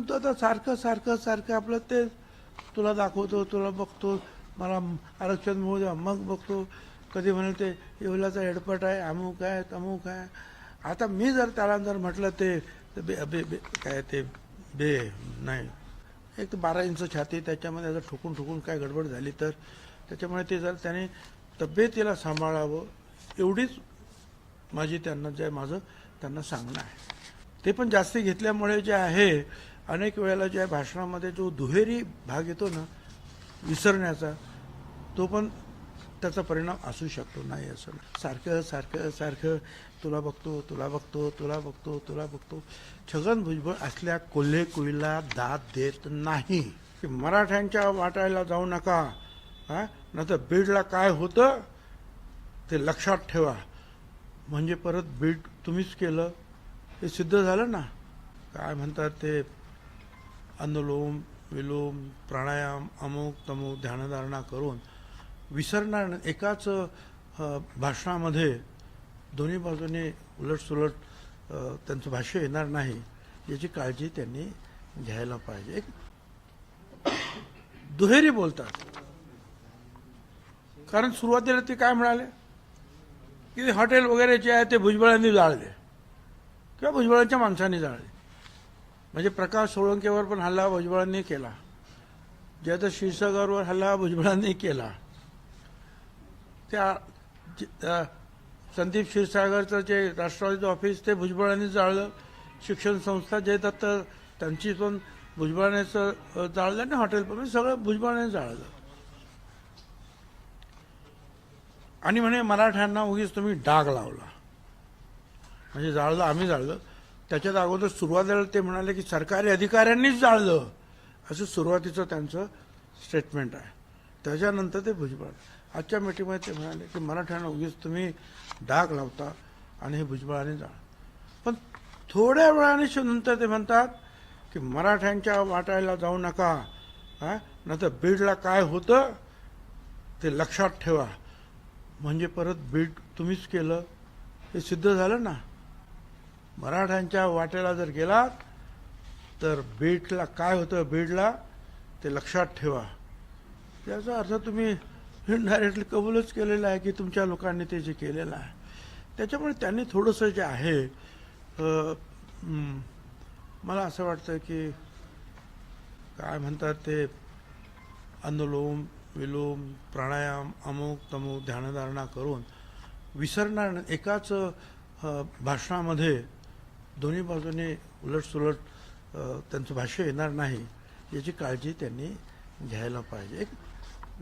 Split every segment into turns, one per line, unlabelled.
परंतु आता सारखं सारखं सारखं आपलं ते तुला दाखवतो तुला बघतो मला आरक्षण मिळू द्या मग बघतो. कधी म्हणेल ते येवलाचा हेडपट आहे अमुक आहे तमुक आहे. आता मी जर त्याला जर म्हटलं ते बे बे काय ते बे नाही. एक तर बारा इंच छाती त्याच्यामध्ये आता ठुकून ठुकून काय गडबड झाली तर त्याच्यामुळे ते जर त्याने तब्येतीला सांभाळावं एवढीच माझी त्यांना जे माझं त्यांना सांगणं आहे. ते पण जास्ती घेतल्यामुळे जे आहे अनेक वेळेला ज्या भाषणामध्ये जो दुहेरी भाग येतो ना विसरण्याचा तो पण त्याचा परिणाम असू शकतो. नाही असं सारखं सारखं सारखं तुला बघतो तुला बघतो तुला बघतो तुला बघतो. छगन भुजबळ असल्या कोल्हे कुईला दाद देत नाही. की मराठ्यांच्या वाटायला जाऊ नका. हा? तर बीडला काय होतं ते लक्षात ठेवा. म्हणजे परत बीड तुम्हीच केलं. हे सिद्ध झालं ना? काय म्हणतात ते? अनुलोम विलोम प्राणायाम अमुक तमुक ध्यानधारणा करून विसरणार एकाच भाषणामध्ये दोन्ही बाजूने उलटसुलट त्यांचं भाष्य येणार नाही याची काळजी त्यांनी घ्यायला पाहिजे. एक दुहेरी बोलतात. कारण सुरुवातीला ते काय म्हणाले? की हॉटेल वगैरे जे आहे ते भुजबळांनी जाळले. किंवा भुजबळांच्या माणसांनी जाळले. म्हणजे प्रकाश सोळंकेवर पण हल्ला भुजबळांनी केला. जे आता क्षीरसागरवर हल्ला भुजबळांनी केला. त्या संदीप क्षीरसागरचं जे राष्ट्रवादीचं ऑफिस ते भुजबळांनी जाळलं. शिक्षण संस्था जे येतात तर त्यांची पण भुजबळानेच जाळलं आणि हॉटेल पण म्हणजे सगळं भुजबळाने जाळलं. आणि म्हणे मराठ्यांना उगीच तुम्ही डाग लावला. म्हणजे जाळलं आम्ही जाळलं. त्याच्यात अगोदर सुरुवातीला ते म्हणाले की सरकारी अधिकाऱ्यांनीच जाळलं. असं सुरुवातीचं त्यांचं स्टेटमेंट आहे. त्याच्यानंतर ते भुजबळ. आजच्या मीटिंगमध्ये ते म्हणाले की मराठ्यांना उगीच तुम्ही डाग लावता आणि हे भुजबळाने जाळ. पण थोड्या वेळाने नंतर ते म्हणतात की मराठ्यांच्या वाटायला जाऊ नका हा? नंतर बीडला काय होतं ते लक्षात ठेवा. म्हणजे परत बीड तुम्हीच केलं. हे सिद्ध झालं ना? मराठ्यांच्या वाटेला जर गेलात तर बीडला काय होतं बीडला ते लक्षात ठेवा. याचा अर्थ तुम्ही इनडायरेक्टली कबूलच केलेला आहे की तुमच्या लोकांनी ते जे केलेलं आहे. त्याच्यामुळे त्यांनी थोडंसं जे आहे मला असं वाटतं की काय म्हणतात ते अनुलोम विलोम प्राणायाम अमुक तमुक ध्यानधारणा करून विसरणार एकाच भाषणामध्ये दोन्ही बाजूने उलटसुलट त्यांचं भाष्य येणार नाही याची काळजी त्यांनी घ्यायला पाहिजे. एक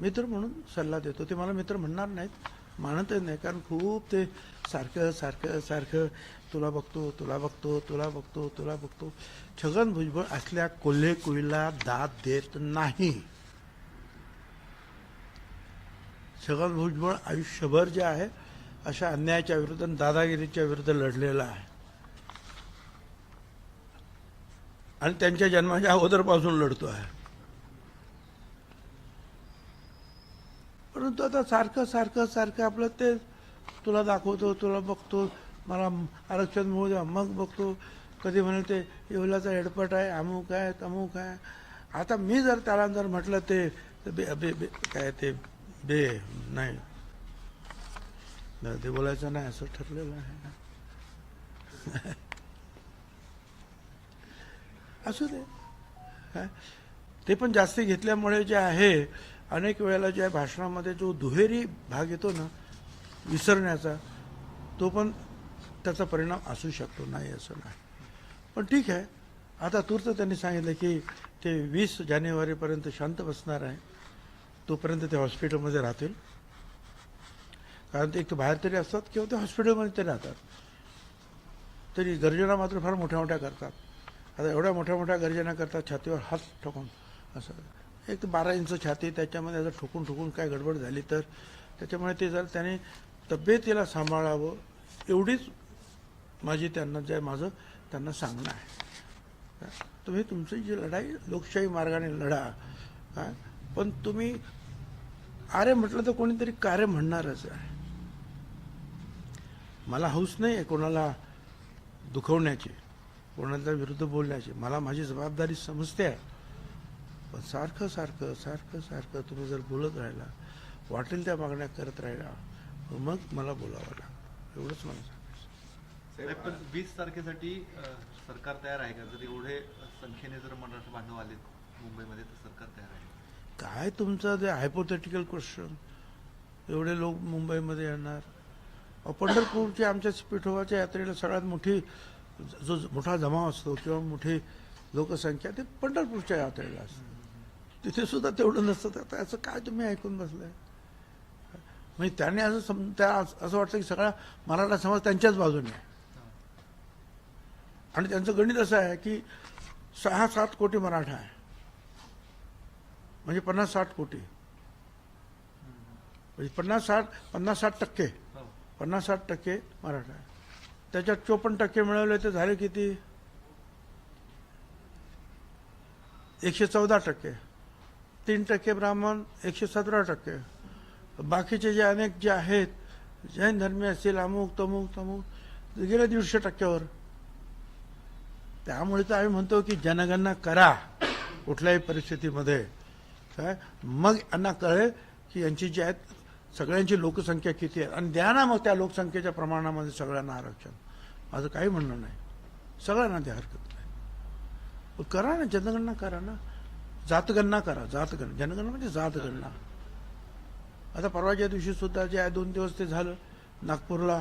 मित्र म्हणून सल्ला देतो. ते मला मित्र म्हणणार नाहीत मानतच नाही कारण खूप ते सारखं सारखं सारखं तुला बघतो तुला बघतो तुला बघतो तुला बघतो. छगन भुजबळ असल्या कोल्हे कुईला दाद देत नाही. छगन भुजबळ आयुष्यभर जे आहे अशा अन्यायाच्या विरुद्ध दादागिरीच्या विरुद्ध लढलेला आहे. आणि त्यांच्या जन्माच्या अगोदरपासून लढतो आहे. परंतु आता सारखं सारखं सारखं आपलं ते तुला दाखवतो तुला बघतो मला आरक्षण मिळू द्या मग बघतो. कधी म्हणेल ते येवल्याचा हेडपट आहे अमुक आहे तमुक आहे. आता मी जर त्याला जर म्हटलं ते बे बे काय ते बे नाही, ते बोलायचं नाही असं ठरलेलं आहे. असू दे. काय? ते पण जास्ती घेतल्यामुळे जे आहे अनेक वेळेला ज्या भाषणामध्ये जो दुहेरी भाग येतो ना विसरण्याचा तो पण त्याचा परिणाम असू शकतो नाही असं नाही. पण ठीक आहे. आता तूर्त त्यांनी सांगितलं की ते वीस जानेवारीपर्यंत शांत बसणार आहे. तोपर्यंत ते हॉस्पिटलमध्ये राहतील. कारण ते एक तर बाहेर तरी असतात किंवा ते हॉस्पिटलमध्ये ते राहतात. तरी गर्जना मात्र फार मोठ्या मोठ्या करतात. आता एवढ्या मोठ्या मोठ्या गर्जना करतात छातीवर हात ठोकून असं एक तर बारा इंच छाती त्याच्यामध्ये जर ठोकून ठोकून काय गडबड झाली तर त्याच्यामुळे ते जर त्याने तब्येतीला सांभाळावं एवढीच माझी त्यांना जे माझं त्यांना सांगणं आहे. तुम्ही तुमची जी लढाई लोकशाही मार्गाने लढा काय पण तुम्ही आरे म्हटलं तर कोणीतरी कार्य म्हणणारच आहे. मला हौस नाही आहे कोणाला दुखवण्याची. कोणाच्या विरुद्ध बोलण्याची मला माझी जबाबदारी समजते. आहे पण सारखं सारखं सारखं सारखं तुम्ही जर बोलत राहिला वाटेल त्या मागण्या करत राहिला मग मला बोलावं लागतं. एवढंच मला सांगायचं.
पण वीस तारखेसाठी सरकार तयार आहे का? जर एवढे संख्येने जर मराठा बांधव आले मुंबईमध्ये तर सरकार तयार आहे
काय तुमचं ते हायपोथेटिकल क्वेश्चन एवढे लोक मुंबईमध्ये येणार. पंढरपूरची आमच्या पिठोबाच्या यात्रेला सगळ्यात मोठी जो मोठा जमाव असतो किंवा मोठी लोकसंख्या ते पंढरपूरच्या यात्रेला असते. तिथे सुद्धा तेवढं नसतं. तर असं काय तुम्ही ऐकून बसलाय? म्हणजे त्यांनी असं सम त्या असं वाटतं की सगळा मराठा समाज त्यांच्याच बाजूने आहे. आणि त्यांचं गणित असं आहे की सहा सात कोटी मराठा आहे. म्हणजे पन्नास साठ कोटी. म्हणजे पन्नास साठ पन्नास साठ टक्के.
हो.
पन्नास साठ टक्के मराठा आहे. त्याच्यात चोपन्न टक्के मिळवले तर झाले किती? एकशे चौदा टक्के. तीन टक्के ब्राह्मण एकशे सतरा टक्के. बाकीचे जे अनेक जे आहेत जैन धर्मी असतील अमुक तमुक तमुक गेले दीडशे टक्क्यावर. त्यामुळे तर आम्ही म्हणतो की जनगणना करा कुठल्याही परिस्थितीमध्ये. काय? मग यांना कळेल की यांची जी आहेत सगळ्यांची लोकसंख्या किती आहे? आणि द्या ना मग त्या लोकसंख्येच्या प्रमाणामध्ये सगळ्यांना आरक्षण. माझं काही म्हणणं नाही. सगळ्यांना द्या हरकत नाही. करा ना जनगणना करा ना. जातगणना करा जातगणना. जनगणना म्हणजे जातगणना. आता परवाच्या दिवशी सुद्धा जे आहे दोन दिवस ते झालं नागपूरला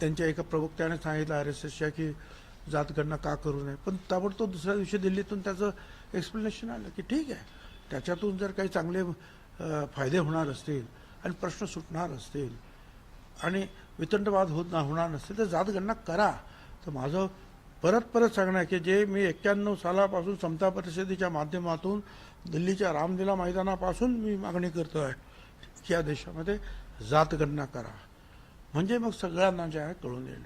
त्यांच्या एका प्रवक्त्याने सांगितलं आर एस एसच्या की जातगणना का करू नये. पण ताबडतोब दुसऱ्या दिवशी दिल्लीतून त्याचं एक्सप्लेनेशन आलं की ठीक आहे. त्याच्यातून जर काही चांगले फायदे होणार असतील आणि प्रश्न सुटणार असतील आणि वितंडवाद होत ना होणार नसतील तर जातगणना करा. तर माझं परत परत सांगणं आहे की जे मी एक्क्याण्णव सालापासून समता परिषदेच्या माध्यमातून दिल्लीच्या रामलीला मैदानापासून मी मागणी करतो आहे की या देशामध्ये जातगणना करा. म्हणजे मग सगळ्यांना जे आहे कळून येईल.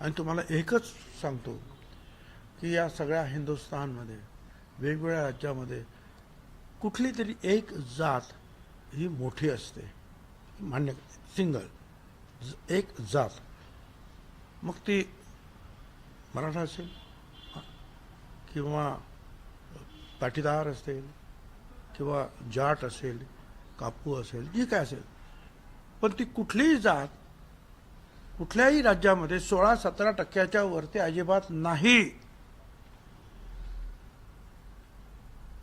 आणि तुम्हाला एकच सांगतो की या सगळ्या हिंदुस्थानमध्ये वेगवेगळ्या राज्यामध्ये कुठली तरी एक जात ही मोठी असते. मान्य सिंगल. एक जात. मग ती मराठा असेल. किंवा पाटीदार असेल. किंवा जाट असेल. कापू असेल. जी काय असेल. पण ती कुठलीही जात कुठल्याही राज्यामध्ये सोळा सतरा टक्क्याच्या वरती अजिबात नाही.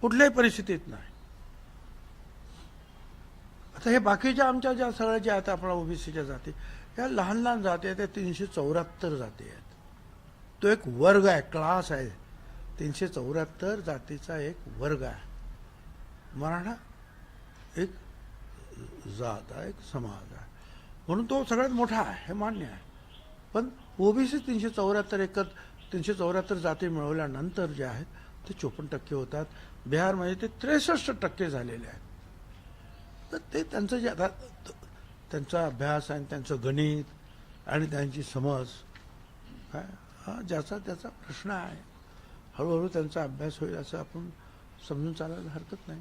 कुठल्याही परिस्थितीत नाही. तर हे बाकीच्या आमच्या ज्या सगळ्या ज्या आहेत आपल्या ओबीसीच्या जाती या लहान लहान जाती आहेत त्या तीनशे चौऱ्याहत्तर जाती आहेत. तो एक वर्ग आहे क्लास आहे. तीनशे चौऱ्याहत्तर जातीचा एक वर्ग आहे. मराठा एक जात आहे एक समाज आहे. म्हणून तो सगळ्यात मोठा आहे हे मान्य आहे. पण ओबीसी तीनशे चौऱ्याहत्तर एकत तीनशे चौऱ्याहत्तर जाती मिळवल्यानंतर जे आहेत ते चोपन्न टक्के होतात. बिहारमध्ये ते त्रेसष्ट टक्के झालेले आहेत. तर ते त्यांचं जे आता त्यांचा अभ्यास आणि त्यांचं गणित आणि त्यांची समज काय? हा ज्याचा त्याचा प्रश्न आहे. हळूहळू त्यांचा अभ्यास होईल असं आपण समजून चालायला हरकत नाही.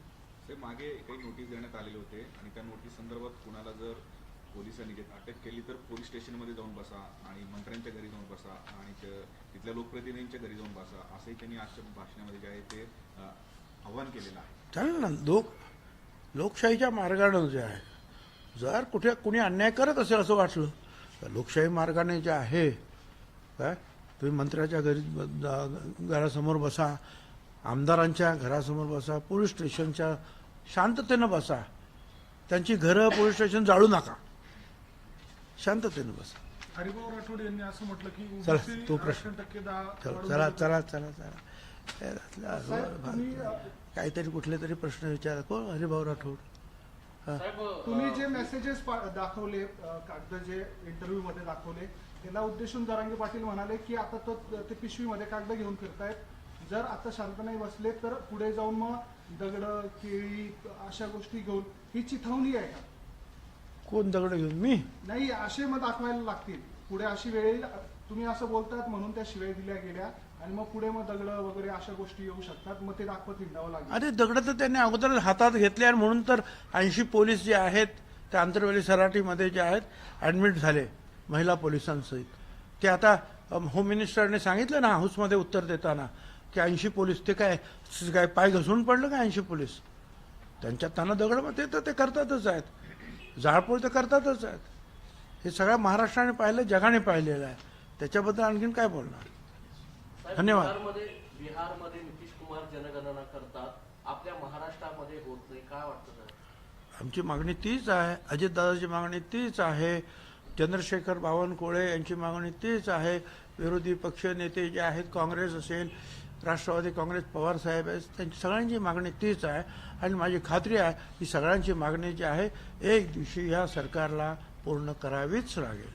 ते मागे काही नोटीस देण्यात आलेले होते आणि त्या नोटीस संदर्भात कुणाला जर पोलिसांनी घेत अटक केली तर पोलीस स्टेशनमध्ये जाऊन बसा आणि मंत्र्यांच्या घरी जाऊन बसा आणि तिथल्या लोकप्रतिनिधींच्या घरी जाऊन बसा असंही त्यांनी आजच्या भाषणामध्ये जे आहे ते आव्हान केलेलं आहे.
चालेल ना लोक लोकशाहीच्या मार्गानं जे आहे जर कुठे कुणी अन्याय करत असेल असं वाटलं तर लोकशाही मार्गाने जे आहे काय तुम्ही मंत्र्याच्या घरी घरासमोर बसा आमदारांच्या घरासमोर बसा पोलीस स्टेशनच्या शांततेनं बसा त्यांची घरं पोलीस स्टेशन जाळू नका शांततेनं बसा
हरिभाऊ राठोड यांनी असं म्हटलं की
चला, तो प्रश्न.
टक्के दहा
चला चला. चला चला
तुम्ही
काहीतरी कुठले तरी प्रश्न विचारा कोण हरिभाऊ राठोड.
तुम्ही जे मेसेजेस दाखवले कागद जे इंटरव्ह्यू मध्ये दाखवले त्याला उद्देशून जरांगे पाटील म्हणाले की आता तो ते पिशवीमध्ये कागद घेऊन फिरतायत. जर आता शांत नाही बसले तर पुढे जाऊन मग दगड केळी अशा गोष्टी घेऊन ही चिथावणी आहे का?
कोण दगड घेऊन? मी?
नाही असे मग दाखवायला लागतील. पुढे अशी वेळ तुम्ही असं बोलतात म्हणून त्या शिवाय दिल्या गेल्या आणि मग पुढे मग दगड वगैरे अशा गोष्टी येऊ शकतात. मग ते दाखवत हिंडावं लागेल.
अरे दगड तर त्यांनी अगोदर हातात घेतले आणि म्हणून तर ऐंशी पोलीस जे आहेत त्या आंतरवेली सराटीमध्ये जे आहेत ऍडमिट झाले महिला पोलिसांसहित. ते आता होम मिनिस्टरने सांगितलं ना हाऊसमध्ये उत्तर देताना की ऐंशी पोलीस ते काय काय पाय घसरून पडलं का ऐंशी पोलीस? त्यांच्या त्यांना दगड ते तर ते करतातच आहेत. जाळपोळ तर करतातच आहेत. हे सगळ्या महाराष्ट्राने पाहिलं जगाने पाहिलेलं आहे. त्याच्याबद्दल आणखीन काय बोलणार? धन्यवाद.
बिहारमध्ये नितीश कुमार जनगणना करतात. आपल्या महाराष्ट्रामध्ये होत नाही. काय वाटतं
आमची मागणी तीच आहे. अजितदादाची मागणी तीच आहे. चंद्रशेखर बावनकुळे यांची मागणी तीच आहे. विरोधी पक्ष नेते जे आहेत काँग्रेस असेल राष्ट्रवादी काँग्रेस पवार साहेब आहेत त्यांची सगळ्यांची मागणी तीच आहे. आणि माझी खात्री आहे की सगळ्यांची मागणी जी आहे एक दिवशी या सरकारला पूर्ण करावीच लागेल.